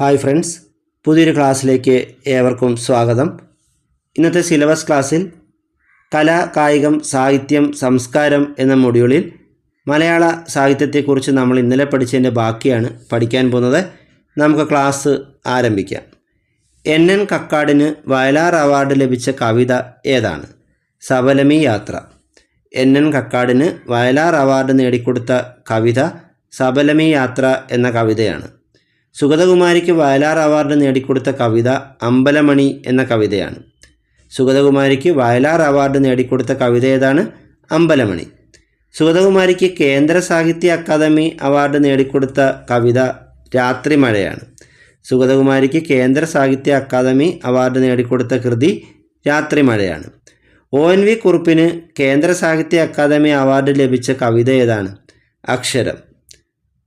Hi friends പുതിയൊരു ക്ലാസ്സിലേക്ക് ഏവർക്കും സ്വാഗതം. ഇന്നത്തെ സിലബസ് ക്ലാസ്സിൽ കല കായികം സാഹിത്യം സംസ്കാരം എന്ന മൊഡ്യൂളിൽ മലയാള സാഹിത്യത്തെക്കുറിച്ച് നമ്മൾ ഇന്നലെ പഠിച്ചതിന്റെ ബാക്കിയാണ് പഠിക്കാൻ പോകുന്നത്. നമുക്ക് ക്ലാസ് ആരംഭിക്കാം. എൻ. എൻ. കക്കാടിന് വയലാർ അവാർഡ് ലഭിച്ച കവിത ഏതാണ്? സബലമി യാത്ര. എൻ. എൻ. കക്കാടിന് വയലാർ അവാർഡ് നേടിക്കൊടുത്ത കവിത സബലമി യാത്ര എന്ന കവിതയാണ്. സുഗതകുമാരിക്ക് വയലാർ അവാർഡ് നേടിക്കൊടുത്ത കവിത അമ്പലമണി എന്ന കവിതയാണ്. സുഗതകുമാരിക്ക് വയലാർ അവാർഡ് നേടിക്കൊടുത്ത കവിത ഏതാണ്? അമ്പലമണി. സുഗതകുമാരിക്ക് കേന്ദ്ര സാഹിത്യ അക്കാദമി അവാർഡ് നേടിക്കൊടുത്ത കവിത രാത്രി മഴയാണ്. സുഗതകുമാരിക്ക് കേന്ദ്ര സാഹിത്യ അക്കാദമി അവാർഡ് നേടിക്കൊടുത്ത കൃതി രാത്രി മഴയാണ്. ഒ എൻ വി കുറുപ്പിന് കേന്ദ്ര സാഹിത്യ അക്കാദമി അവാർഡ് ലഭിച്ച കവിത ഏതാണ്? അക്ഷരം.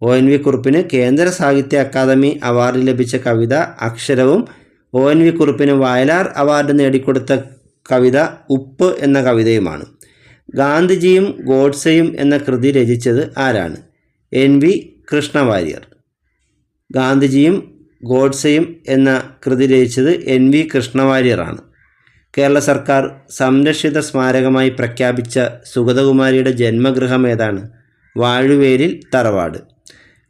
ഒ എൻ വി കുറുപ്പിന് കേന്ദ്ര സാഹിത്യ അക്കാദമി അവാർഡ് ലഭിച്ച കവിത അക്ഷരവും ഒ എൻ വി കുറുപ്പിന് വയലാർ അവാർഡ് നേടിക്കൊടുത്ത കവിത ഉപ്പ് എന്ന കവിതയുമാണ്. ഗാന്ധിജിയും ഗോഡ്സെയും എന്ന കൃതി രചിച്ചത് ആരാണ്? N V Krishnavariyar. ഗാന്ധിജിയും ഗോഡ്സെയും എന്ന കൃതി രചിച്ചത് എൻ വി കൃഷ്ണവാര്യറാണ് കേരള സർക്കാർ സംരക്ഷിത സ്മാരകമായി പ്രഖ്യാപിച്ച സുഗതകുമാരിയുടെ ജന്മഗൃഹം ഏതാണ്? വാഴുവേലിൽ തറവാട്.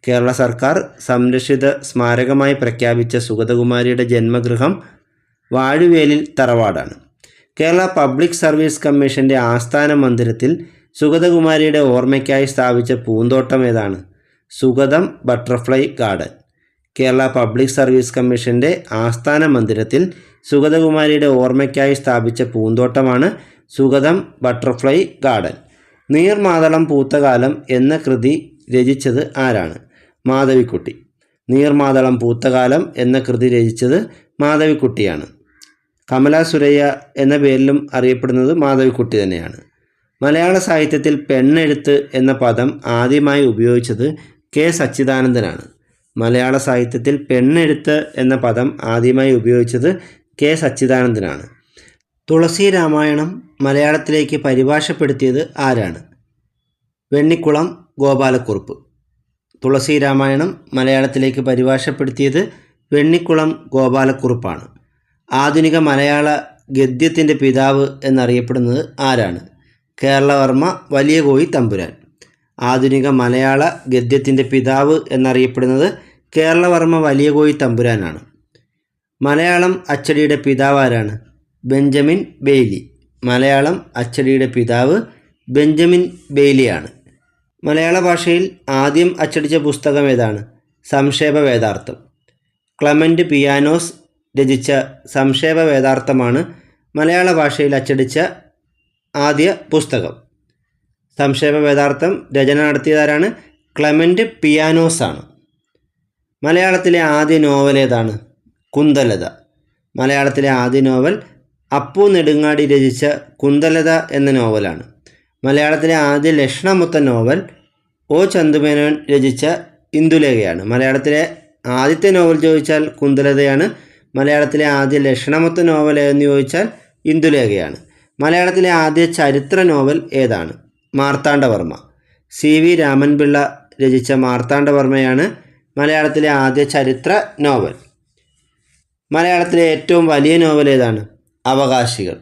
കേരള സർക്കാർ സംരക്ഷിത സ്മാരകമായി പ്രഖ്യാപിച്ച സുഗതകുമാരിയുടെ ജന്മഗൃഹം വാഴുവേലിൽ തറവാടാണ്. കേരള പബ്ലിക് സർവീസ് കമ്മീഷന്റെ ആസ്ഥാന മന്ദിരത്തിൽ സുഗതകുമാരിയുടെ ഓർമ്മയ്ക്കായി സ്ഥാപിച്ച പൂന്തോട്ടം ഏതാണ്? Sugatham butterfly garden. Kerala public service കമ്മീഷന്റെ ആസ്ഥാന മന്ദിരത്തിൽ സുഗതകുമാരിയുടെ ഓർമ്മയ്ക്കായി സ്ഥാപിച്ച പൂന്തോട്ടമാണ് സുഗതം ബട്ടർഫ്ലൈ ഗാർഡൻ. നീർമാതളം പൂത്തകാലം എന്ന കൃതി രചിച്ചത് ആരാണ്? മാധവിക്കുട്ടി. നീർമാതളം പൂത്തകാലം എന്ന കൃതി രചിച്ചത് മാധവിക്കുട്ടിയാണ്. കമല സുരയ്യ എന്ന പേരിലും അറിയപ്പെടുന്നത് മാധവിക്കുട്ടി തന്നെയാണ്. മലയാള സാഹിത്യത്തിൽ പെണ്ണെഴുത്ത് എന്ന പദം ആദ്യമായി ഉപയോഗിച്ചത് കെ സച്ചിദാനന്ദനാണ്. മലയാള സാഹിത്യത്തിൽ പെണ്ണെഴുത്ത് എന്ന പദം ആദ്യമായി ഉപയോഗിച്ചത് കെ സച്ചിദാനന്ദനാണ്. തുളസി രാമായണം മലയാളത്തിലേക്ക് പരിഭാഷപ്പെടുത്തിയത് ആരാണ്? വെണ്ണിക്കുളം ഗോപാലക്കുറുപ്പ്. തുളസി രാമായണം മലയാളത്തിലേക്ക് പരിഭാഷപ്പെടുത്തിയത് വെണ്ണിക്കുളം ഗോപാലക്കുറുപ്പാണ്. ആധുനിക മലയാള ഗദ്യത്തിന്റെ പിതാവ് എന്നറിയപ്പെടുന്നത് ആരാണ്? കേരളവർമ്മ വലിയ കോയി തമ്പുരാൻ. ആധുനിക മലയാള ഗദ്യത്തിന്റെ പിതാവ് എന്നറിയപ്പെടുന്നത് കേരളവർമ്മ വലിയ കോയി തമ്പുരാനാണ്. മലയാളം അച്ചടിയുടെ പിതാവ് ആരാണ്? Benjamin Bailey. മലയാളം അച്ചടിയുടെ പിതാവ് ബെഞ്ചമിൻ ബെയ്ലിയാണ്. മലയാള ഭാഷയിൽ ആദ്യം അച്ചടിച്ച പുസ്തകം ഏതാണ്? സംക്ഷേപ വേദാർത്ഥം. ക്ലമന്റ് പിയാനോസ് രചിച്ച സംക്ഷേപ വേദാർത്ഥമാണ് മലയാള ഭാഷയിൽ അച്ചടിച്ച ആദ്യ പുസ്തകം. സംക്ഷേപ വേദാർത്ഥം രചന നടത്തിയതാരാണ് ക്ലമന്റ് പിയാനോസാണ്. മലയാളത്തിലെ ആദ്യ നോവൽ ഏതാണ്? കുന്തലത. മലയാളത്തിലെ ആദ്യ നോവൽ അപ്പു നെടുങ്ങാടി രചിച്ച കുന്തലത എന്ന നോവലാണ്. മലയാളത്തിലെ ആദ്യ ലക്ഷണമുത്ത നോവൽ ഒ ചന്തുമേനോൻ രചിച്ച ഇന്ദുലേഖയാണ്. മലയാളത്തിലെ ആദ്യത്തെ നോവൽ ചോദിച്ചാൽ കുന്തലതയാണ്. മലയാളത്തിലെ ആദ്യ ലക്ഷണമൊത്ത നോവൽ എന്ന് ചോദിച്ചാൽ ഇന്ദുലേഖയാണ്. മലയാളത്തിലെ ആദ്യ ചരിത്ര നോവൽ ഏതാണ്? മാർത്താണ്ഡവർമ്മ. സി വി രാമൻപിള്ള രചിച്ച മാർത്താണ്ഡവർമ്മയാണ് മലയാളത്തിലെ ആദ്യ ചരിത്ര നോവൽ. മലയാളത്തിലെ ഏറ്റവും വലിയ നോവൽ ഏതാണ്? അവകാശികൾ.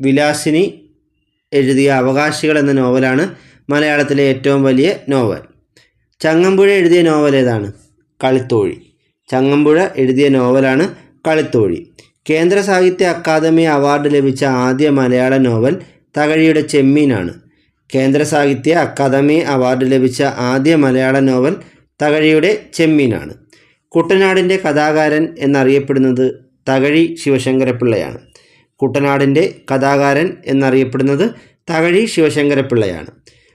വിലാസിനി എഴുതിയ അവകാശികൾ എന്ന നോവലാണ് മലയാളത്തിലെ ഏറ്റവും വലിയ നോവൽ. ചങ്ങമ്പുഴ എഴുതിയ നോവൽ ഏതാണ്? കളിത്തോഴി. ചങ്ങമ്പുഴ എഴുതിയ നോവലാണ് കളിത്തോഴി. കേന്ദ്ര സാഹിത്യ അക്കാദമി അവാർഡ് ലഭിച്ച ആദ്യ മലയാള നോവൽ തകഴിയുടെ ചെമ്മീനാണ്. കേന്ദ്ര സാഹിത്യ അക്കാദമി അവാർഡ് ലഭിച്ച ആദ്യ മലയാള നോവൽ തകഴിയുടെ ചെമ്മീനാണ്. കുട്ടനാടിന്റെ കഥാകാരൻ എന്നറിയപ്പെടുന്നത് തകഴി ശിവശങ്കരപ്പിള്ളയാണ്. കുട്ടനാടിന്റെ കഥാകാരൻ എന്നറിയപ്പെടുന്നത് തകഴി ശിവശങ്കരപ്പിള്ളയാണ്.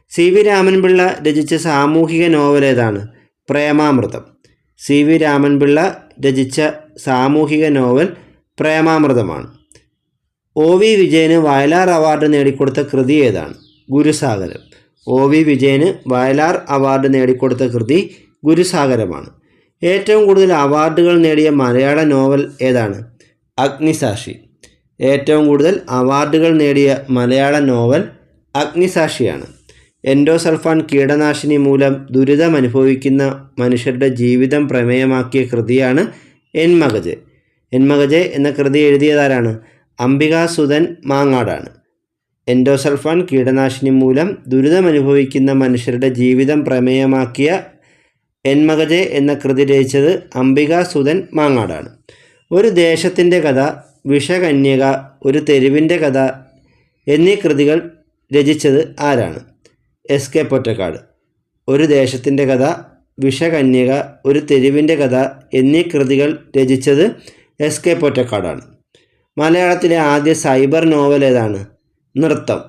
സി വി രാമൻപിള്ള രചിച്ച സാമൂഹിക നോവൽ ഏതാണ്? പ്രേമാമൃതം. സി വി രാമൻപിള്ള രചിച്ച സാമൂഹിക നോവൽ പ്രേമാമൃതമാണ്. ഒ വി വിജയന് വയലാർ അവാർഡ് നേടിക്കൊടുത്ത കൃതി ഏതാണ്? ഗുരുസാഗരം. ഒ വി വിജയന് വയലാർ അവാർഡ് നേടിക്കൊടുത്ത കൃതി ഗുരുസാഗരമാണ്. ഏറ്റവും കൂടുതൽ അവാർഡുകൾ നേടിയ മലയാള നോവൽ ഏതാണ്? അഗ്നിസാക്ഷി. ഏറ്റവും കൂടുതൽ അവാർഡുകൾ നേടിയ മലയാള നോവൽ അഗ്നിസാക്ഷിയാണ്. എൻഡോസൾഫാൻ കീടനാശിനി മൂലം ദുരിതം അനുഭവിക്കുന്ന മനുഷ്യരുടെ ജീവിതം പ്രമേയമാക്കിയ കൃതിയാണ് എൻമകജ്. എൻമകജ് എന്ന കൃതി എഴുതിയതാരാണ്? അംബികാസുധൻ മാങ്ങാടാണ്. എൻഡോസൾഫാൻ കീടനാശിനി മൂലം ദുരിതമനുഭവിക്കുന്ന മനുഷ്യരുടെ ജീവിതം പ്രമേയമാക്കിയ എൻമകജെ എന്ന കൃതി രചിച്ചത് അംബികാസുധൻ മാങ്ങാടാണ്. ഒരു ദേശത്തിന്റെ കഥ വിഷകന്യക ഒരു തെരുവിന്റെ കഥ എന്നീ കൃതികൾ രചിച്ചത് ആരാണ്? S K Pottekkatt. ഒരു ദേശത്തിന്റെ കഥ വിഷകന്യക ഒരു തെരുവിന്റെ കഥ എന്നീ കൃതികൾ രചിച്ചത് എസ് കെ പൊറ്റക്കാടാണ്. മലയാളത്തിലെ ആദ്യ സൈബർ നോവൽ ഏതാണ്? നൃത്തം.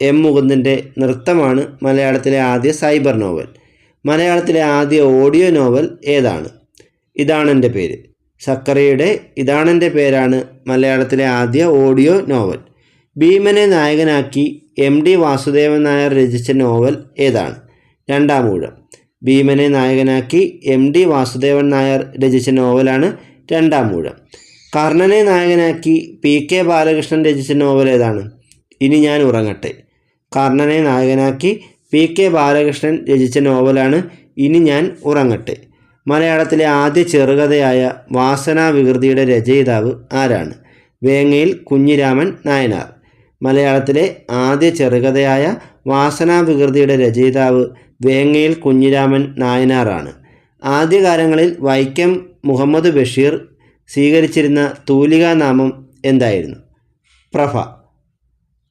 എം മുകുന്ദന്റെ നൃത്തമാണ് മലയാളത്തിലെ ആദ്യ സൈബർ നോവൽ. മലയാളത്തിലെ ആദ്യ ഓഡിയോ നോവൽ ഏതാണ്? ഇതാണ് എന്റെ പേര്. സക്കറിയുടെ ഇതാണെന്റെ പേരാണ് മലയാളത്തിലെ ആദ്യ ഓഡിയോ നോവൽ. ഭീമനെ നായകനാക്കി എം ഡി വാസുദേവൻ നായർ രചിച്ച നോവൽ ഏതാണ്? രണ്ടാം ഊഴം. ഭീമനെ നായകനാക്കി എം ഡി വാസുദേവൻ നായർ രചിച്ച നോവലാണ് രണ്ടാം ഊഴം. കർണനെ നായകനാക്കി പി കെ ബാലകൃഷ്ണൻ രചിച്ച നോവൽ ഏതാണ്? ഇനി ഞാൻ ഉറങ്ങട്ടെ. കർണനെ നായകനാക്കി പി കെ ബാലകൃഷ്ണൻ രചിച്ച നോവലാണ് ഇനി ഞാൻ ഉറങ്ങട്ടെ. മലയാളത്തിലെ ആദ്യ ചെറുകഥയായ വാസനാ വികൃതിയുടെ രചയിതാവ് ആരാണ്? വേങ്ങയിൽ കുഞ്ഞിരാമൻ നായനാർ. മലയാളത്തിലെ ആദ്യ ചെറുകഥയായ വാസനാ വികൃതിയുടെ രചയിതാവ് വേങ്ങയിൽ കുഞ്ഞിരാമൻ നായനാറാണ്. ആദ്യകാലങ്ങളിൽ വൈക്കം മുഹമ്മദ് ബഷീർ സ്വീകരിച്ചിരുന്ന തൂലികാനാമം എന്തായിരുന്നു? പ്രഭ.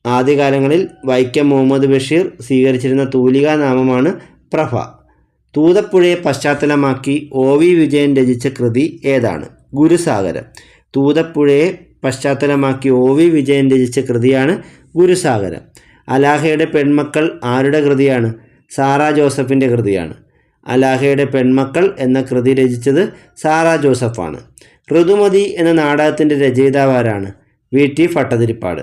ആദ്യകാലങ്ങളിൽ വൈക്കം മുഹമ്മദ് ബഷീർ സ്വീകരിച്ചിരുന്ന തൂലികാനാമമാണ് പ്രഭ. തൂതപ്പുഴയെ പശ്ചാത്തലമാക്കി ഒ വി വിജയൻ രചിച്ച കൃതി ഏതാണ്? ഗുരുസാഗരം. തൂതപ്പുഴയെ പശ്ചാത്തലമാക്കി ഒ വി വിജയൻ രചിച്ച കൃതിയാണ് ഗുരുസാഗരം. അലാഹയുടെ പെൺമക്കൾ ആരുടെ കൃതിയാണ്? സാറാ ജോസഫിന്റെ കൃതിയാണ്. അലാഹയുടെ പെൺമക്കൾ എന്ന കൃതി രചിച്ചത് സാറാ ജോസഫാണ്. ഋതുമതി എന്ന നാടകത്തിന്റെ രചയിതാവ് ആരാണ്? വി. ടി. ഭട്ടതിരിപ്പാട്.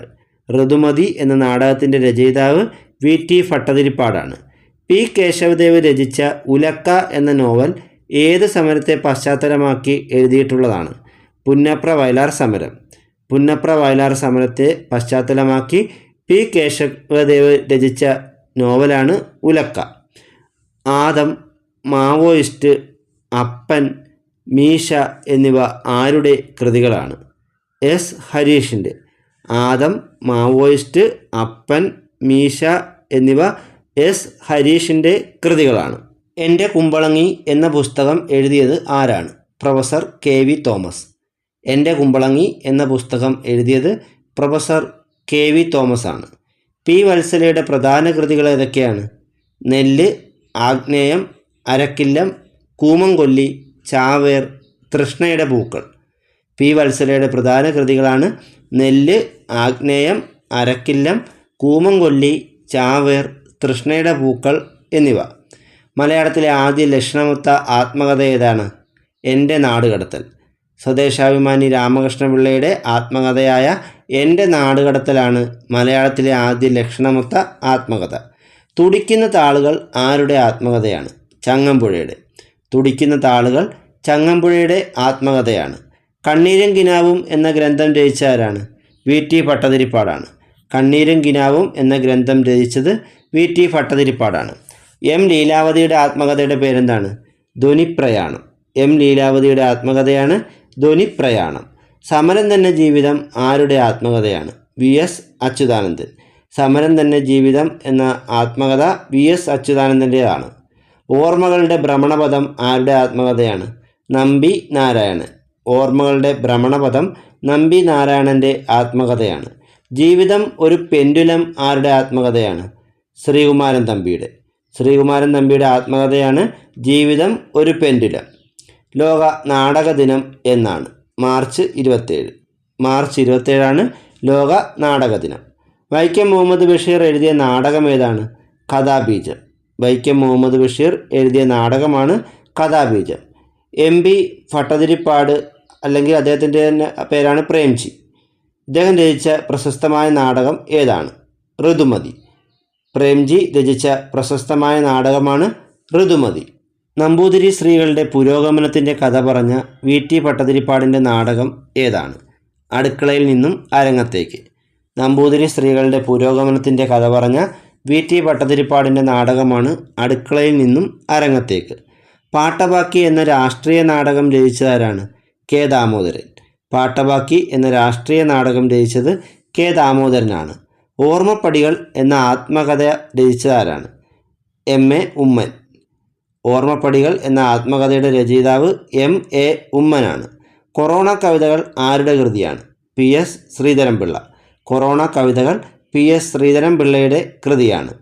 ഋതുമതി എന്ന നാടകത്തിന്റെ രചയിതാവ് വി. ടി. ഭട്ടതിരിപ്പാടാണ്. പി കേശവദേവ് രചിച്ച ഉലക്ക എന്ന നോവൽ ഏത് സമരത്തെ പശ്ചാത്തലമാക്കി എഴുതിയിട്ടുള്ളതാണ്. പുന്നപ്ര വയലാർ സമരം. പുന്നപ്ര വയലാർ സമരത്തെ പശ്ചാത്തലമാക്കി പി കേശവദേവ് രചിച്ച നോവലാണ് ഉലക്ക. ആദം മാവോയിസ്റ്റ് അപ്പൻ മീശ എന്നിവ ആരുടെ കൃതികളാണ്? എസ് ഹരീഷിന്റെ ആദം മാവോയിസ്റ്റ് അപ്പൻ മീശ എന്നിവ എസ്. ഹരീഷിന്റെ കൃതികളാണ്. എന്റെ കുമ്പളങ്ങി എന്ന പുസ്തകം എഴുതിയത് ആരാണ്? Professor K V Thomas. എന്റെ കുമ്പളങ്ങി എന്ന പുസ്തകം എഴുതിയത് പ്രൊഫസർ കെ വി തോമസ് ആണ് പി. വത്സലയുടെ പ്രധാന കൃതികൾ ഏതൊക്കെയാണ്? നെല്ല് ആഗ്നേയം അരക്കില്ലം കൂമംകൊല്ലി ചാവേർ തൃഷ്ണയുടെ പൂക്കൾ. പി. വത്സലയുടെ പ്രധാന കൃതികളാണ് നെല്ല് ആഗ്നേയം അരക്കില്ലം കൂമംകൊല്ലി ചാവേർ തൃഷ്ണയുടെ പൂക്കൾ എന്നിവ. മലയാളത്തിലെ ആദ്യ ലക്ഷണമൊത്ത ആത്മകഥ ഏതാണ്? എന്റെ നാടുകടത്തൽ. സ്വദേശാഭിമാനി രാമകൃഷ്ണപിള്ളയുടെ ആത്മകഥയായ എന്റെ നാടുകടത്തലാണ് മലയാളത്തിലെ ആദ്യ ലക്ഷണമൊത്ത ആത്മകഥ. തുടിക്കുന്ന താളുകൾ ആരുടെ ആത്മകഥയാണ്? ചങ്ങമ്പുഴയുടെ. തുടിക്കുന്ന താളുകൾ ചങ്ങമ്പുഴയുടെ ആത്മകഥയാണ്. കണ്ണീരും കിനാവും എന്ന ഗ്രന്ഥം രചിച്ച ആരാണ് വി. ടി. പട്ടതിരിപ്പാടാണ്. കണ്ണീരും കിനാവും എന്ന ഗ്രന്ഥം രചിച്ചത് വി ടി ഭട്ടതിരിപ്പാടാണ്. എം ലീലാവതിയുടെ ആത്മകഥയുടെ പേരെന്താണ്? ധ്വനിപ്രയാണം. എം ലീലാവതിയുടെ ആത്മകഥയാണ് ധ്വനിപ്രയാണം. സമരം തന്നെ ജീവിതം ആരുടെ ആത്മകഥയാണ്? V S Achuthanandan. സമരം തന്നെ ജീവിതം എന്ന ആത്മകഥ വി എസ് അച്യുതാനന്ദന്റെതാണ് ഓർമ്മകളുടെ ഭ്രമണപഥം ആരുടെ ആത്മകഥയാണ്? നമ്പി നാരായണൻ. ഓർമ്മകളുടെ ഭ്രമണപഥം നമ്പി നാരായണന്റെ ആത്മകഥയാണ്. ജീവിതം ഒരു പെൻഡുലം ആരുടെ ആത്മകഥയാണ്? ശ്രീകുമാരൻ തമ്പിയുടെ. ശ്രീകുമാരൻ തമ്പിയുടെ ആത്മകഥയാണ് ജീവിതം ഒരു പെൻഡുലം. ലോക നാടക ദിനം എന്നാണ്. മാർച്ച് ഇരുപത്തേഴ്. മാർച്ച് ഇരുപത്തേഴാണ് ലോക നാടക ദിനം. വൈക്കം മുഹമ്മദ് ബഷീർ എഴുതിയ നാടകം ഏതാണ്? കഥാബീജം. വൈക്കം മുഹമ്മദ് ബഷീർ എഴുതിയ നാടകമാണ് കഥാബീജം. എം പി ഭട്ടതിരിപ്പാട് അല്ലെങ്കിൽ അദ്ദേഹത്തിന്റെ തന്നെ പേരാണ് പ്രേംജി. ഇദ്ദേഹം രചിച്ച പ്രശസ്തമായ നാടകം ഏതാണ്? ഋതുമതി. പ്രേംജി രചിച്ച പ്രശസ്തമായ നാടകമാണ് ഋതുമതി. നമ്പൂതിരി സ്ത്രീകളുടെ പുരോഗമനത്തിന്റെ കഥ പറഞ്ഞ വി. ടി. പട്ടതിരിപ്പാടിന്റെ നാടകം ഏതാണ്? അടുക്കളയിൽ നിന്നും അരങ്ങത്തേക്ക്. നമ്പൂതിരി സ്ത്രീകളുടെ പുരോഗമനത്തിന്റെ കഥ പറഞ്ഞ വി. ടി. പട്ടതിരിപ്പാടിന്റെ നാടകമാണ് അടുക്കളയിൽ നിന്നും അരങ്ങത്തേക്ക്. പാട്ടബാക്കി എന്ന രാഷ്ട്രീയ നാടകം രചിച്ചതാരാണ് കെ. ദാമോദരൻ. പാട്ടബാക്കി എന്ന രാഷ്ട്രീയ നാടകം രചിച്ചത് കെ. ദാമോദരനാണ്. ഓർമ്മപ്പടികൾ എന്ന ആത്മകഥ രചിച്ചതാരാണ്? എം. എ. ഉമ്മൻ. ഓർമ്മപ്പടികൾ എന്ന ആത്മകഥയുടെ രചയിതാവ് എം. എ. ഉമ്മനാണ്. കൊറോണ കവിതകൾ ആരുടെ കൃതിയാണ്? പി. എസ്. ശ്രീധരൻപിള്ള. കൊറോണ കവിതകൾ പി. എസ്. ശ്രീധരൻപിള്ളയുടെ കൃതിയാണ്.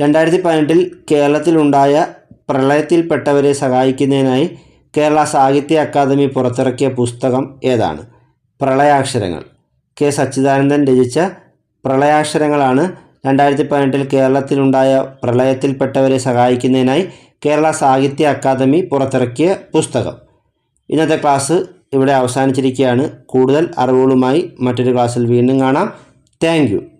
രണ്ടായിരത്തി പതിനെട്ടിൽ കേരളത്തിലുണ്ടായ പ്രളയത്തിൽപ്പെട്ടവരെ സഹായിക്കുന്നതിനായി കേരള സാഹിത്യ അക്കാദമി പുറത്തിറക്കിയ പുസ്തകം ഏതാണ്? പ്രളയാക്ഷരങ്ങൾ. കെ. സച്ചിദാനന്ദൻ രചിച്ച പ്രളയാക്ഷരങ്ങളാണ് രണ്ടായിരത്തി പതിനെട്ടിൽ കേരളത്തിലുണ്ടായ പ്രളയത്തിൽപ്പെട്ടവരെ സഹായിക്കുന്നതിനായി കേരള സാഹിത്യ അക്കാദമി പുറത്തിറക്കിയ പുസ്തകം. ഇന്നത്തെ ക്ലാസ് ഇവിടെ അവസാനിച്ചിരിക്കുകയാണ്. കൂടുതൽ അറിവുകളുമായി മറ്റൊരു ക്ലാസ്സിൽ വീണ്ടും കാണാം. താങ്ക്